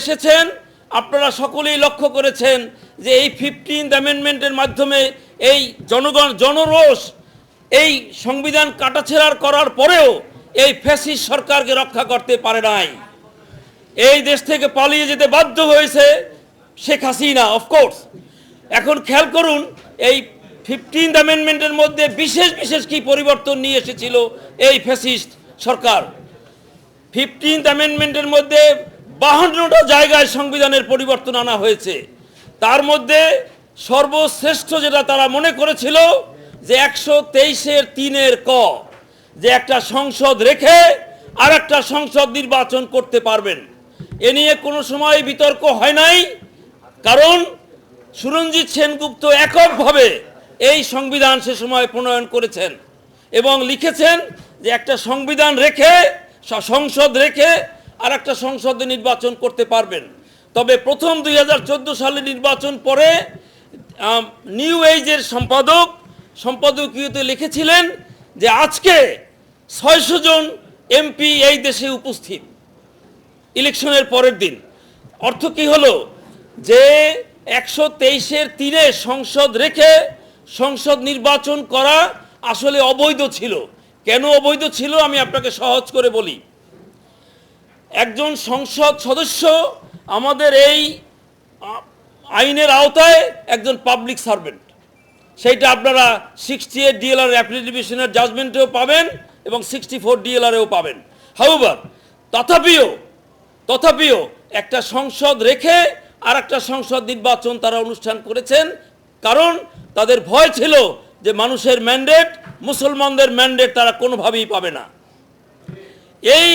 এসেছেন, আপনারা সকলেই লক্ষ্য করেছেন যে এই ফিফটিন্থ অ্যামেন্ডমেন্টের মাধ্যমে এই জনগণ, জনরোষ এই সংবিধান কাটাছেড়ার করার পরেও এই ফ্যাসিস সরকারকে রক্ষা করতে পারে নাই। এই দেশ থেকে পালিয়ে যেতে বাধ্য হয়েছে শেখ হাসিনা অফকোর্স এখন খেয়াল করুন, এই ফিফটিন্থ অ্যামেন্ডমেন্টের মধ্যে বিশেষ বিশেষ কি পরিবর্তন নিয়ে এসেছিল এই ফ্যাসিস্ট সরকার? ফিফটিন্থ অ্যামেন্ডমেন্টের মধ্যে বাহান্নটা জায়গায় সংবিধানের পরিবর্তন আনা হয়েছে। তার মধ্যে সর্বশ্রেষ্ঠ যেটা তারা মনে করেছিল যে একশো তেইশের তিনের ক, যে একটা সংসদ রেখে আর একটা সংসদ নির্বাচন করতে পারবেন। এ নিয়ে কোনো সময় বিতর্ক হয় নাই, কারণ সুরঞ্জিত সেনগুপ্ত এককভাবে এই সংবিধান সে সময় প্রণয়ন করেছেন এবং লিখেছেন যে একটা সংবিধান রেখে, সংসদ রেখে আর একটা সংসদে নির্বাচন করতে পারবেন। তবে প্রথম দুই সালে নির্বাচন পরে নিউ এইজের সম্পাদক, সম্পাদকীয়তে লিখেছিলেন যে আজকে ছয়শো জন এমপি এই দেশে উপস্থিত। ইলেকশনের পরের দিন। অর্থ কি হলো? যে একশো তেইশের তীরে সংসদ রেখে সংসদ নির্বাচন করা আসলে অবৈধ ছিল। কেন অবৈধ ছিল আমি আপনাকে সহজ করে বলি। একজন সংসদ সদস্য আমাদের এই আইনের আওতায় একজন পাবলিক সার্ভেন্ট সেইটা আপনারা সিক্সটি এইট ডিএলআর অ্যাপ্লিকেশনের জাজমেন্টেও পাবেন এবং সিক্সটি ফোর ডিএলআরেও পাবেন। হাউবার তথাপিও তথাপিও একটা সংসদ রেখে আর একটা সংসদ নির্বাচন তারা অনুষ্ঠান করেছেন, কারণ তাদের ভয় ছিল যে মানুষের ম্যান্ডেট মুসলমানদের ম্যান্ডেট তারা কোনোভাবেই পাবে না। এই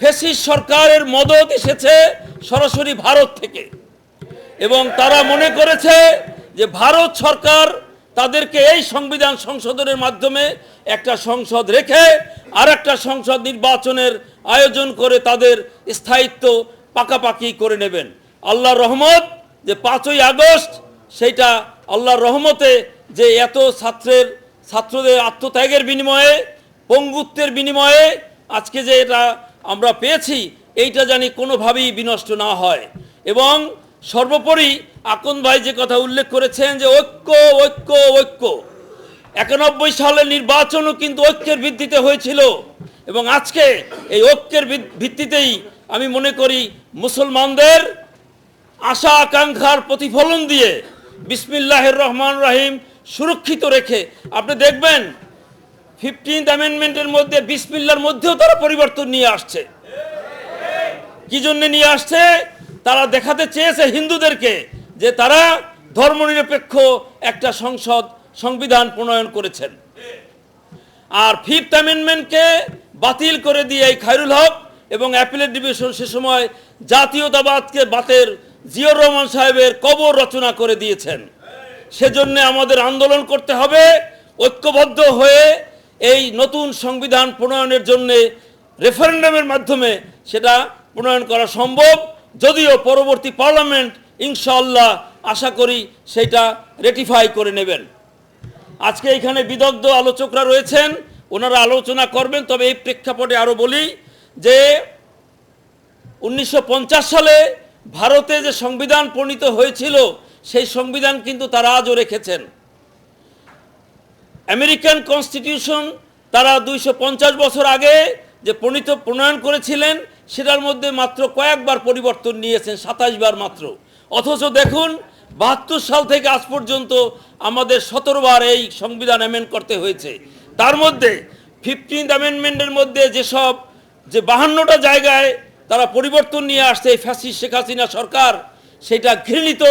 ফেসিস সরকারের মদত এসেছে সরাসরি ভারত থেকে। এবং তারা মনে করেছে যে ভারত সরকার তাদেরকে এই সংবিধান সংশোধনের মাধ্যমে একটা সংসদ রেখে আর একটা সংসদ নির্বাচনের আয়োজন করে তাদের স্থায়িত্ব পাকাপাকি করে নেবেন। আল্লাহ রহমত যে পাঁচই আগস্ট সেইটা আল্লাহর রহমতে যে এত ছাত্রের, ছাত্রদের আত্মত্যাগের বিনিময়ে, পঙ্গুত্বের বিনিময়ে আজকে যে এটা আমরা পেয়েছি, এইটা জানি কোনোভাবেই বিনষ্ট না হয়। এবং সর্বোপরি আকন ভাই যে কথা উল্লেখ করেছেন যে ঐক্য ঐক্য ঐক্য। একানব্বই সালের নির্বাচনও কিন্তু ঐক্যের ভিত্তিতে হয়েছিল। এবং আজকে এই ঐক্যের ভিত- ভিত্তিতেই আমি মনে করি মুসলমানদের আশা, আকাঙ্ক্ষার প্রতিফলন দিয়ে বিসমিল্লাহির রহমান রাহিম সুরক্ষিত রেখে, আপনি দেখবেন ফিফটিন্থ অ্যামেন্ডমেন্টের মধ্যে বিসমিল্লার মধ্যেও তারা পরিবর্তন নিয়ে আসছে। কি জন্য নিয়ে আসছে? তারা দেখাতে চেয়েছে হিন্দুদেরকে যে তারা ধর্মনিরপেক্ষ একটা সংসদ, সংবিধান প্রণয়ন করেছেন। আর ফিফথ অ্যামেন্ডমেন্টকে বাতিল করে দিয়ে এই খায়রুল হক এবং অ্যাপিলেট ডিভিশন সে সময় জাতীয়তাবাদকে বাতের জিয়র রহমান সাহেবের কবর রচনা করে দিয়েছেন। সেজন্য আমাদের আন্দোলন করতে হবে, ঐক্যবদ্ধ হয়ে এই নতুন সংবিধান প্রণয়নের জন্য রেফারেন্ডামের মাধ্যমে সেটা প্রণয়ন করা সম্ভব। যদিও পরবর্তী পার্লামেন্ট ইনশাল্লাহ আশা করি সেটা রেটিফাই করে নেবেন। আজকে এখানে বিদগ্ধ আলোচকরা রয়েছেন, ওনারা আলোচনা করবেন, তবে এই প্রেক্ষাপটে আরও বলি যে উনিশশো পঞ্চাশ সালে ভারতে যে সংবিধান প্রণীত হয়েছিল, সেই সংবিধান কিন্তু তারা আজও রেখেছেন। আমেরিকান কনস্টিটিউশন তারা দুইশো পঞ্চাশ বছর আগে যে প্রণীত প্রণয়ন করেছিলেন, সেটার মধ্যে মাত্র কয়েকবার পরিবর্তন নিয়েছেন সাতাশ বার মাত্র। অথচ দেখুন, বাহাত্তর সাল থেকে আজ পর্যন্ত আমাদের সতেরোবার এই সংবিধান অ্যামেন্ড করতে হয়েছে। তার মধ্যে ফিফটিন্থ অ্যামেন্ডমেন্টের মধ্যে যেসব যে বাহান্নটা জায়গায় তারা পরিবর্তন নিয়ে আসছে, এই ফ্যাসিস শেখ হাসিনা সরকার, সেটা ঘৃণিত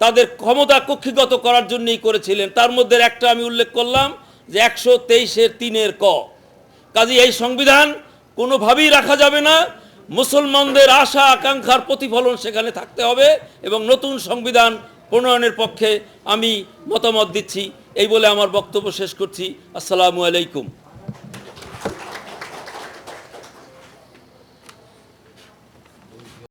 তাদের ক্ষমতা কক্ষিগত করার জন্যই করেছিলেন। তার মধ্যে একটা আমি উল্লেখ করলাম যে একশো তেইশের তিনের ক। কাজে এই সংবিধান কোনোভাবেই রাখা যাবে না। মুসলমানদের আশা, আকাঙ্ক্ষার প্রতিফলন সেখানে থাকতে হবে এবং নতুন সংবিধান প্রণয়নের পক্ষে আমি মতামত দিচ্ছি। এই বলে আমার বক্তব্য শেষ করছি। আসসালামু আলাইকুম।